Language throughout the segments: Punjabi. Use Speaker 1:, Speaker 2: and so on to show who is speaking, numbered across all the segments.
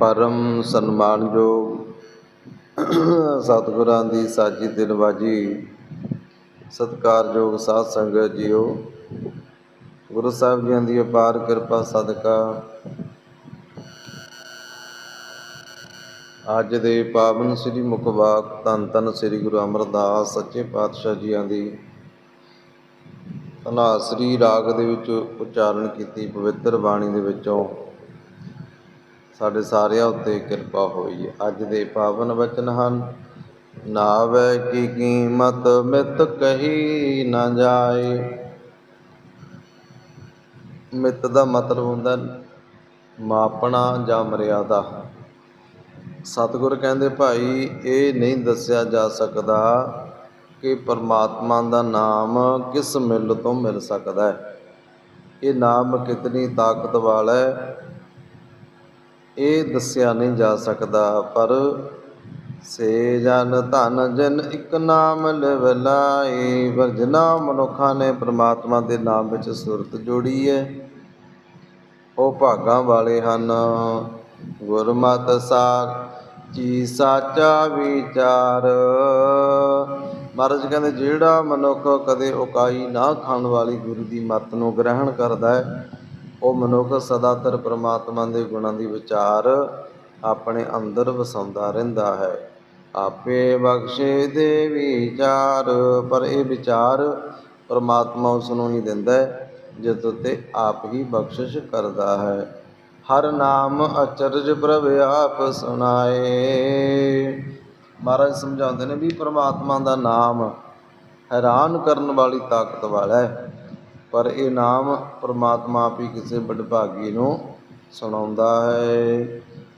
Speaker 1: ਪਰਮ ਸਨਮਾਨਯੋਗ ਸਤਿਗੁਰਾਂ ਦੀ ਸਾਜੀ ਦਿਨਵਾਜੀ ਸਤਿਕਾਰਯੋਗ ਸਾਧ ਸੰਗਤ ਜੀਓ, ਗੁਰੂ ਸਾਹਿਬ ਜੀਆਂ ਦੀ ਅਪਾਰ ਕਿਰਪਾ ਸਦਕਾ। ਅੱਜ ਦੇ ਪਾਵਨ ਸ੍ਰੀ ਮੁਖਵਾਕ ਧੰਨ ਧੰਨ ਸ੍ਰੀ ਗੁਰੂ ਅਮਰਦਾਸ ਸੱਚੇ ਪਾਤਸ਼ਾਹ ਜੀਆਂ ਦੀ ਧਨਾਸਰੀ ਰਾਗ ਦੇ ਵਿੱਚ ਉਚਾਰਨ ਕੀਤੀ ਪਵਿੱਤਰ ਬਾਣੀ ਦੇ ਵਿੱਚੋਂ ਸਾਡੇ ਸਾਰਿਆਂ ਉੱਤੇ ਕਿਰਪਾ ਹੋਈ ਹੈ। ਅੱਜ ਦੇ ਪਾਵਨ ਵਚਨ ਹਨ, ਨਾਵੇ ਕੀ ਕੀਮਤ ਮਿਤ ਕਹੀ ਨਾ ਜਾਏ। ਮਿਤ ਦਾ ਮਤਲਬ ਹੁੰਦਾ ਮਾਪਣਾ ਜਾਂ ਮਰਿਆਦਾ। ਸਤਿਗੁਰ ਕਹਿੰਦੇ, ਭਾਈ, ਇਹ ਨਹੀਂ ਦੱਸਿਆ ਜਾ ਸਕਦਾ ਕਿ ਪਰਮਾਤਮਾ ਦਾ ਨਾਮ ਕਿਸ ਮਿਲ ਤੋਂ ਮਿਲ ਸਕਦਾ ਹੈ। ਇਹ ਨਾਮ ਕਿਤਨੀ ਤਾਕਤ ਵਾਲਾ ਹੈ ਇਹ ਦੱਸਿਆ ਨਹੀਂ ਜਾ ਸਕਦਾ, ਪਰ ਸੇ ਜਨ ਧਨ ਜਨ ਇੱਕ ਨਾਮ ਲਿਵਲਾਈ ਵਰਜਨਾ ਮਨੁੱਖਾਂ ਨੇ ਪ੍ਰਮਾਤਮਾ ਦੇ ਨਾਮ ਵਿੱਚ ਸੁਰਤ ਜੋੜੀ ਹੈ ਉਹ ਭਾਗਾਂ ਵਾਲੇ ਹਨ। ਗੁਰਮਤਿ ਸਾਰ ਜੀ ਸਾਚਾ ਵਿਚਾਰ। ਮਹਾਰਾਜ ਕਹਿੰਦੇ, ਜਿਹੜਾ ਮਨੁੱਖ ਕਦੇ ਉਕਾਈ ਨਾ ਖਾਣ ਵਾਲੀ ਗੁਰੂ ਦੀ ਮੱਤ ਨੂੰ ਗ੍ਰਹਿਣ ਕਰਦਾ ਹੈ ਉਹ ਮਨੁੱਖ ਸਦਾਤਰ ਪ੍ਰਮਾਤਮਾ ਦੇ ਗੁਣਾਂ ਦੀ ਵਿਚਾਰ ਆਪਣੇ ਅੰਦਰ ਵਸਾਉਂਦਾ ਰਹਿੰਦਾ ਹੈ। ਆਪੇ ਬਖਸ਼ੇ ਦੇ ਵਿਚਾਰ ਪਰ ਇਹ ਵਿਚਾਰ ਪਰਮਾਤਮਾ ਉਸ ਨੂੰ ਹੀ ਦਿੰਦਾ ਹੈ, ਜਿਸ ਉਤੇ ਆਪ ਹੀ ਬਖਸ਼ਿਸ਼ ਕਰਦਾ ਹੈ। ਹਰ ਨਾਮ ਅਚਰਜ ਪ੍ਰਭ ਆਪ ਸੁਣਾਏ। ਮਹਾਰਾਜ ਸਮਝਾਉਂਦੇ ਨੇ ਵੀ ਪਰਮਾਤਮਾ ਦਾ ਨਾਮ ਹੈਰਾਨ ਕਰਨ ਵਾਲੀ ਤਾਕਤ ਵਾਲਾ ਹੈ। ਪਰ ਇਹ ਨਾਮ ਪ੍ਰਮਾਤਮਾ ਆਪ ਹੀ ਕਿਸੇ ਵਡਭਾਗੀ ਨੂੰ ਸੁਣਾਉਂਦਾ ਹੈ।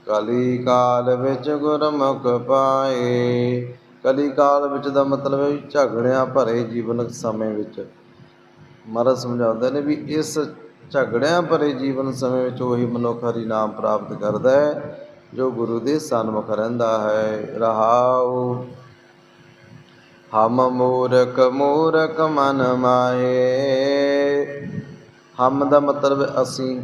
Speaker 1: ਕਲੀ ਕਾਲ ਵਿੱਚ ਗੁਰਮੁਖ ਪਾਏ। ਕਲੀ ਕਾਲ ਵਿੱਚ ਦਾ ਮਤਲਬ ਹੈ ਵੀ ਝਗੜਿਆਂ ਭਰੇ ਜੀਵਨ ਸਮੇਂ ਵਿੱਚ। ਮਹਾਰਾਜ ਸਮਝਾਉਂਦੇ ਨੇ ਵੀ ਇਸ ਝਗੜਿਆਂ ਭਰੇ ਜੀਵਨ ਸਮੇਂ ਵਿੱਚ ਉਹੀ ਮਨੁੱਖ ਹਰੀ ਨਾਮ ਪ੍ਰਾਪਤ ਕਰਦਾ ਹੈ, ਜੋ ਗੁਰੂ ਦੇ ਸਨਮੁਖ ਰਹਿੰਦਾ ਹੈ। ਰਹਾਉ। ਹਮ ਮੂਰਖ ਮੂਰਖ ਮਨ ਮਾਏ ਹਮ ਦਾ ਮਤਲਬ ਅਸੀਂ।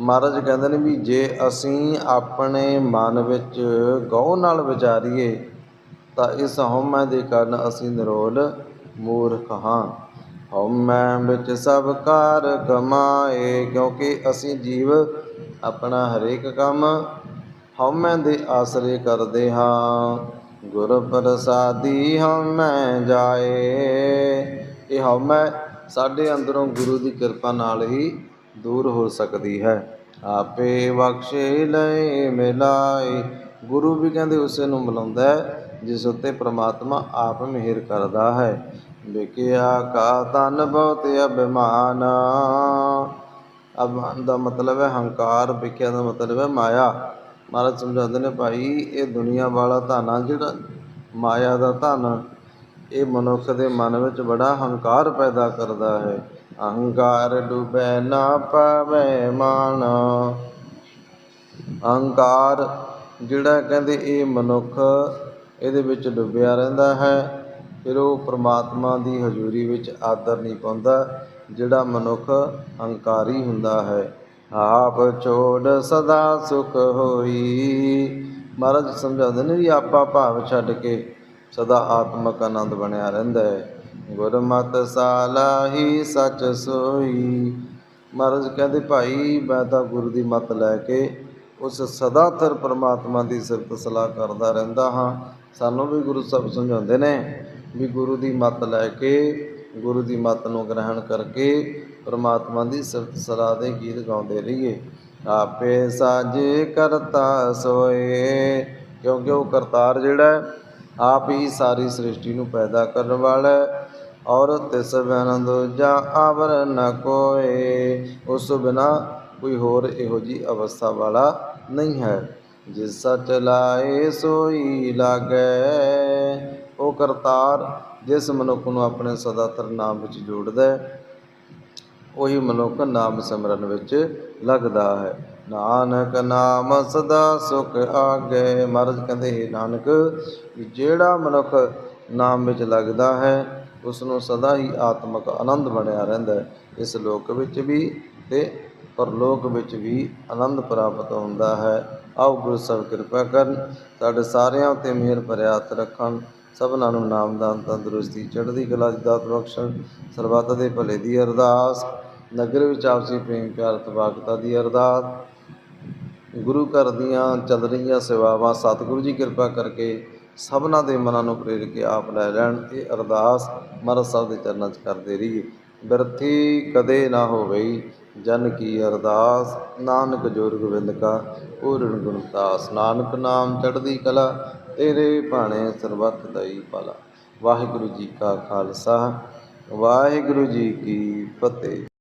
Speaker 1: ਮਹਾਰਾਜ ਕਹਿੰਦੇ ਨੇ ਵੀ ਜੇ ਅਸੀਂ ਆਪਣੇ ਮਨ ਵਿੱਚ ਗਉ ਨਾਲ ਵਿਚਾਰੀਏ, ਤਾਂ ਇਸ ਹਉਮੈ ਦੇ ਕਾਰਨ ਅਸੀਂ ਨਿਰੋਲ ਮੂਰਖ ਹਾਂ। ਹਉਮੈ ਵਿੱਚ ਸਭ ਕਾਰ ਕਮਾਏ, ਕਿਉਂਕਿ ਅਸੀਂ ਜੀਵ ਆਪਣਾ ਹਰੇਕ ਕੰਮ ਹਉਮੈ ਦੇ ਆਸਰੇ ਕਰਦੇ ਹਾਂ। ਗੁਰ ਪ੍ਰਸਾਦੀ ਹਉਮੈ ਜਾਏ। ਇਹ ਹਮੈ ਸਾਡੇ ਅੰਦਰੋਂ ਗੁਰੂ ਦੀ ਕਿਰਪਾ ਨਾਲ ਹੀ ਦੂਰ ਹੋ ਸਕਦੀ ਹੈ। ਆਪੇ ਬਖਸ਼ੇ ਲੈ ਮਿਲਾਏ। ਗੁਰੂ ਵੀ ਕਹਿੰਦੇ ਉਸੇ ਨੂੰ ਮਿਲਾਉਂਦਾ ਜਿਸ ਉੱਤੇ ਪ੍ਰਮਾਤਮਾ ਆਪ ਮਿਹਰ ਕਰਦਾ ਹੈ। ਵਿਕਿਆ ਕਾ ਤਨ ਬਹੁਤ ਅਭਿਮਾਨ। ਅਭਿਮਾਨ ਦਾ ਮਤਲਬ ਹੈ ਹੰਕਾਰ ਵਿਕਿਆ ਦਾ ਮਤਲਬ ਹੈ ਮਾਇਆ। ਮਹਾਰਾਜ ਸਮਝਾਉਂਦੇ ਨੇ ਭਾਈ, ਇਹ ਦੁਨੀਆ ਵਾਲਾ ਧਨ ਆ ਜਿਹੜਾ ਮਾਇਆ ਦਾ ਧਨ ਇਹ ਮਨੁੱਖ ਦੇ ਮਨ ਵਿੱਚ ਬੜਾ ਹੰਕਾਰ ਪੈਦਾ ਕਰਦਾ ਹੈ। ਅਹੰਕਾਰ ਡੁਬੈ ਨਾ ਪਾਵੇ ਮਾਨ ਅਹੰਕਾਰ ਜਿਹੜਾ ਕਹਿੰਦੇ ਇਹ ਮਨੁੱਖ ਇਹਦੇ ਵਿੱਚ ਡੁੱਬਿਆ ਰਹਿੰਦਾ ਹੈ। ਫਿਰ ਉਹ ਪ੍ਰਮਾਤਮਾ ਦੀ ਹਜ਼ੂਰੀ ਵਿੱਚ ਆਦਰ ਨਹੀਂ ਪਾਉਂਦਾ, ਜਿਹੜਾ ਮਨੁੱਖ ਹੰਕਾਰੀ ਹੁੰਦਾ ਹੈ। ਆਪ ਛੋੜ ਸਦਾ ਸੁਖ ਹੋਈ। ਮਹਾਰਾਜ ਸਮਝਾਉਂਦੇ ਨੇ ਵੀ ਆਪਾ ਭਾਵ ਛੱਡ ਕੇ ਸਦਾ ਆਤਮਕ ਆਨੰਦ ਬਣਿਆ ਰਹਿੰਦਾ ਹੈ। ਗੁਰਮਤ ਸਾਲਾਹੀ ਸੱਚ ਸੋਈ। ਮਹਾਰਾਜ ਕਹਿੰਦੇ, ਭਾਈ, ਮੈਂ ਤਾਂ ਗੁਰੂ ਦੀ ਮਤ ਲੈ ਕੇ ਉਸ ਸਦਾ ਸਦਾਤਰ ਪ੍ਰਮਾਤਮਾ ਦੀ ਸਿਫਤ ਸਲਾਹ ਕਰਦਾ ਰਹਿੰਦਾ ਹਾਂ। ਸਾਨੂੰ ਵੀ ਗੁਰੂ ਸਾਹਿਬ ਸਮਝਾਉਂਦੇ ਨੇ ਵੀ ਗੁਰੂ ਦੀ ਮਤ ਲੈ ਕੇ ਗੁਰੂ ਦੀ ਮੱਤ ਨੂੰ ਗ੍ਰਹਿਣ ਕਰਕੇ ਪਰਮਾਤਮਾ ਦੀ ਸਿਫਤ ਸਲਾਹ ਦੇ ਗੀਤ ਗਾਉਂਦੇ ਰਹੀਏ। ਆਪੇ ਸਾਜੇ ਕਰਤਾ ਸੋਏ ਕਿਉਂਕਿ ਉਹ ਕਰਤਾਰ ਜਿਹੜਾ ਆਪ ਹੀ ਸਾਰੀ ਸ੍ਰਿਸ਼ਟੀ ਨੂੰ ਪੈਦਾ ਕਰਨ ਵਾਲਾ ਹੈ। ਔਰ ਤਿਸ ਬਿਨ ਦੂਜਾ ਆਵਰ ਨ ਕੋਏ, ਉਸ ਤੋਂ ਬਿਨਾ ਕੋਈ ਹੋਰ ਇਹੋ ਜੀ ਅਵਸਥਾ ਵਾਲਾ ਨਹੀਂ ਹੈ। ਜਿਸ ਸਚ ਲਾਏ ਸੋਈ ਲਾਗੈ, ਉਹ ਕਰਤਾਰ ਜਿਸ ਮਨੁੱਖ ਨੂੰ ਆਪਣੇ ਸਦਾਤਰ ਨਾਮ ਵਿੱਚ ਜੋੜਦਾ ਹੈ, ਉਹੀ ਮਨੁੱਖ ਨਾਮ ਸਿਮਰਨ ਵਿੱਚ ਲੱਗਦਾ ਹੈ। ਨਾਨਕ ਨਾਮ ਸਦਾ ਸੁਖ ਆਗੇ। ਮਹਾਰਾਜ ਕਹਿੰਦੇ, ਹੈ ਨਾਨਕ ਜਿਹੜਾ ਮਨੁੱਖ ਨਾਮ ਵਿੱਚ ਲੱਗਦਾ ਹੈ ਉਸ ਨੂੰ ਸਦਾ ਹੀ ਆਤਮਿਕ ਆਨੰਦ ਬਣਿਆ ਰਹਿੰਦਾ ਹੈ। ਇਸ ਲੋਕ ਵਿੱਚ ਵੀ ਤੇ ਪਰਲੋਕ ਵਿੱਚ ਵੀ ਆਨੰਦ ਪ੍ਰਾਪਤ ਹੁੰਦਾ ਹੈ। ਆਓ ਗੁਰੂ ਸਾਹਿਬ ਕਿਰਪਾ ਕਰਨ, ਸਾਡੇ ਸਾਰਿਆਂ 'ਤੇ ਮਿਹਰ ਭਰਿਆ ਹੱਥ ਰੱਖਣ। ਸਭਨਾਂ ਨੂੰ ਨਾਮਦਾਨ ਤੰਦਰੁਸਤੀ, ਚੜ੍ਹਦੀ ਕਲਾ ਦੀ ਦਾਤ ਬਖਸ਼ਣ, ਸਰਬੱਤ ਦੇ ਭਲੇ ਦੀ ਅਰਦਾਸ, ਨਗਰ ਵਿੱਚ ਆਪਸੀ ਪ੍ਰੇਮ ਪਿਆਰ, ਤਬਾਕਤਾ ਦੀ ਅਰਦਾਸ। ਗੁਰੂ ਘਰ ਦੀਆਂ ਚੱਲ ਰਹੀਆਂ ਸੇਵਾਵਾਂ, ਸਤਿਗੁਰੂ ਜੀ ਕਿਰਪਾ ਕਰਕੇ ਸਭਨਾਂ ਦੇ ਮਨਾਂ ਨੂੰ ਪ੍ਰੇਰ ਕੇ ਆਪ ਲੈ ਲੈਣ। ਇਹ ਅਰਦਾਸ ਮਹਾਰਾਜ ਸਾਹਿਬ ਦੇ ਚਰਨਾਂ 'ਚ ਕਰਦੇ ਰਹੀਏ। ਬਿਰਥੀ ਕਦੇ ਨਾ ਹੋਵੇ ਜਨ ਕੀ ਅਰਦਾਸ, ਨਾਨਕ ਜੋਰ ਗੋਬਿੰਦ ਕਾ ਪੂਰਨ ਗੁਣਤਾਸ ਨਾਨਕ ਨਾਮ ਚੜ੍ਹਦੀ ਕਲਾ, ਤੇਰੇ ਭਾਣੇ ਸਰਬੱਤ ਦਈ ਭਲਾ। ਵਾਹਿਗੁਰੂ ਜੀ ਕਾ ਖਾਲਸਾ, ਵਾਹਿਗੁਰੂ ਜੀ ਕੀ ਫਤਿਹ।